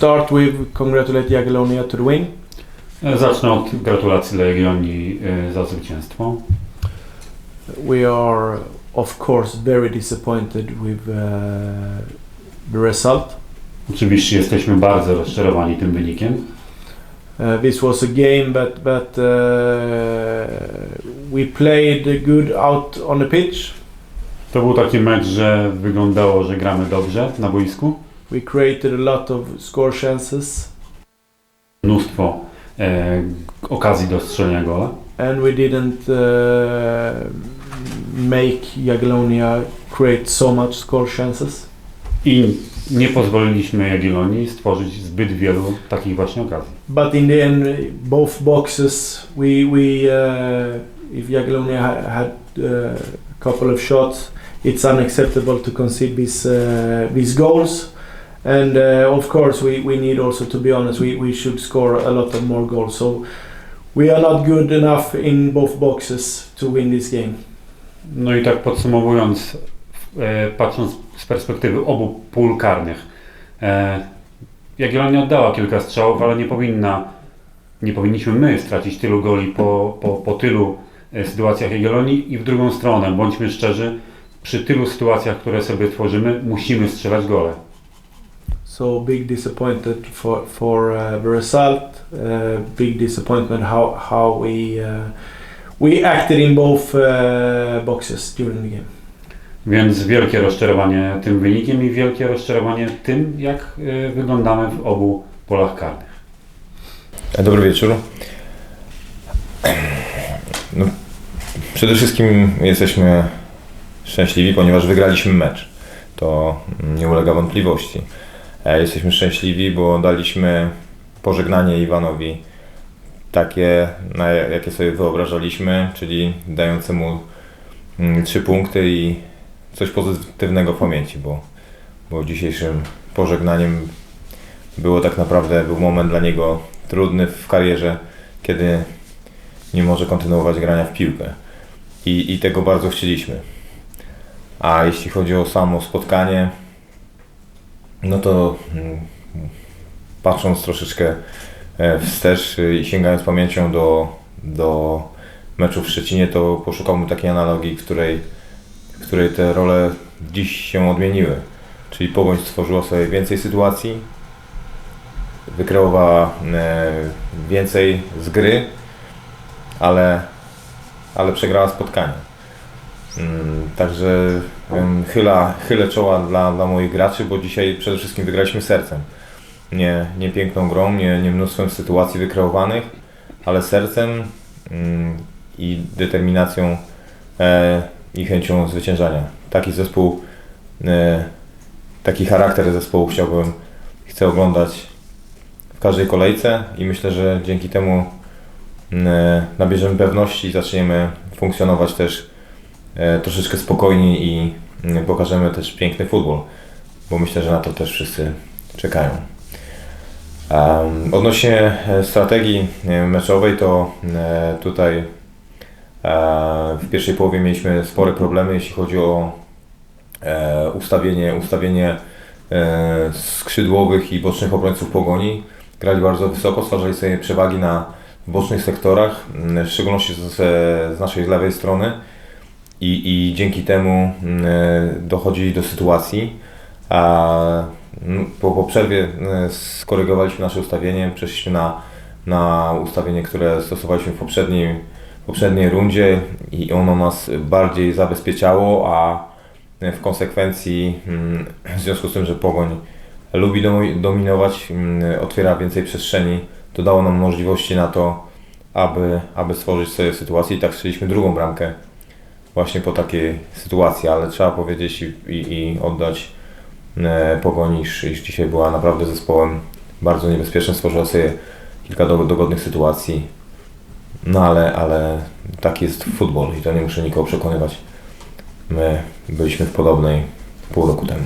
start with congratulate Jagiellonia to the win. E, Zacznę od gratulacji dla Jagiellonii e, za zwycięstwo. We are, of course, very disappointed with uh, the result. Oczywiście jesteśmy bardzo rozczarowani tym wynikiem. Uh, this was a game, but but uh, we played good out on the pitch. To był taki mecz, że wyglądało, że gramy dobrze na boisku. We created a lot of score chances, Mnóstwo e, okazji do strzelenia gola. and we didn't uh, make Jagiellonia create so much score chances. I nie pozwoliliśmy Jagiellonii stworzyć zbyt wielu takich właśnie okazji. But in the end, both boxes, we we uh, if Jagiellonia ha- had uh, a couple of shots, it's unacceptable to concede these uh, these goals. And uh, of course, we, we need also to be honest. We, we should score a lot of more goals. So we are not good enough in both boxes to win this game. No i tak podsumowując, e, patrząc z perspektywy obu pól karnych, e, Jagiellonia oddała kilka strzałów, ale nie powinna, nie powinniśmy my stracić tylu goli po, po, po tylu e, sytuacjach Jagiellonii i w drugą stronę, bądźmy szczerzy, przy tylu sytuacjach, które sobie tworzymy, musimy strzelać gole. So big disappointed for for uh, the result. Uh, big disappointment how how we uh, we acted in both uh, boxes during the game. Więc wielkie rozczarowanie tym wynikiem i wielkie rozczarowanie tym, jak e, wyglądamy w obu polach karnych. Dobry wieczór. No, przede wszystkim jesteśmy szczęśliwi, ponieważ wygraliśmy mecz. To nie ulega wątpliwości. E, Jesteśmy szczęśliwi, bo daliśmy pożegnanie Iwanowi takie, jakie sobie wyobrażaliśmy, czyli dające mu mm, trzy punkty i coś pozytywnego w pamięci, bo, bo dzisiejszym pożegnaniem było tak naprawdę, był moment dla niego trudny w karierze, kiedy nie może kontynuować grania w piłkę. I, I tego bardzo chcieliśmy. A jeśli chodzi o samo spotkanie, no to mm, patrząc troszeczkę e, wstecz i sięgając pamięcią do, do meczu w Szczecinie, to poszukałbym takiej analogii, w której, w której te role dziś się odmieniły. Czyli Pogoń stworzyła sobie więcej sytuacji, wykreowała e, więcej z gry, ale, ale przegrała spotkanie. Mm, Także chyla, chylę czoła dla, dla moich graczy, bo dzisiaj przede wszystkim wygraliśmy sercem. Nie, nie piękną grą, nie, nie mnóstwem sytuacji wykreowanych, ale sercem mm, i determinacją e, i chęcią zwyciężania. Taki zespół, e, taki charakter zespołu chciałbym, chcę oglądać w każdej kolejce i myślę, że dzięki temu mm, nabierzemy pewności i zaczniemy funkcjonować też e, troszeczkę spokojniej i mm, pokażemy też piękny futbol, bo myślę, że na to też wszyscy czekają. Odnośnie e, strategii e, meczowej, to e, tutaj e, w pierwszej połowie mieliśmy spore problemy, jeśli chodzi o e, ustawienie, ustawienie e, skrzydłowych i bocznych obrońców pogoni. Grali bardzo wysoko, stwarzali sobie przewagi na bocznych sektorach, w szczególności z, z naszej lewej strony i, i dzięki temu m, dochodzili do sytuacji. A, m, po, po przerwie m, skorygowaliśmy nasze ustawienie, przeszliśmy na, na ustawienie, które stosowaliśmy w poprzedniej, poprzedniej rundzie i ono nas bardziej zabezpieczało, a w konsekwencji mm, w związku z tym, że Pogoń lubi domi- dominować, mm, otwiera więcej przestrzeni, to dało nam możliwości na to, aby, aby stworzyć sobie sytuację i tak strzeliśmy drugą bramkę właśnie po takiej sytuacji, ale trzeba powiedzieć i, i, i oddać e, Pogoni, iż, dzisiaj była naprawdę zespołem bardzo niebezpiecznym, stworzyła sobie kilka do, dogodnych sytuacji, no ale, ale taki jest futbol i to nie muszę nikogo przekonywać. My byliśmy w podobnej pół roku temu.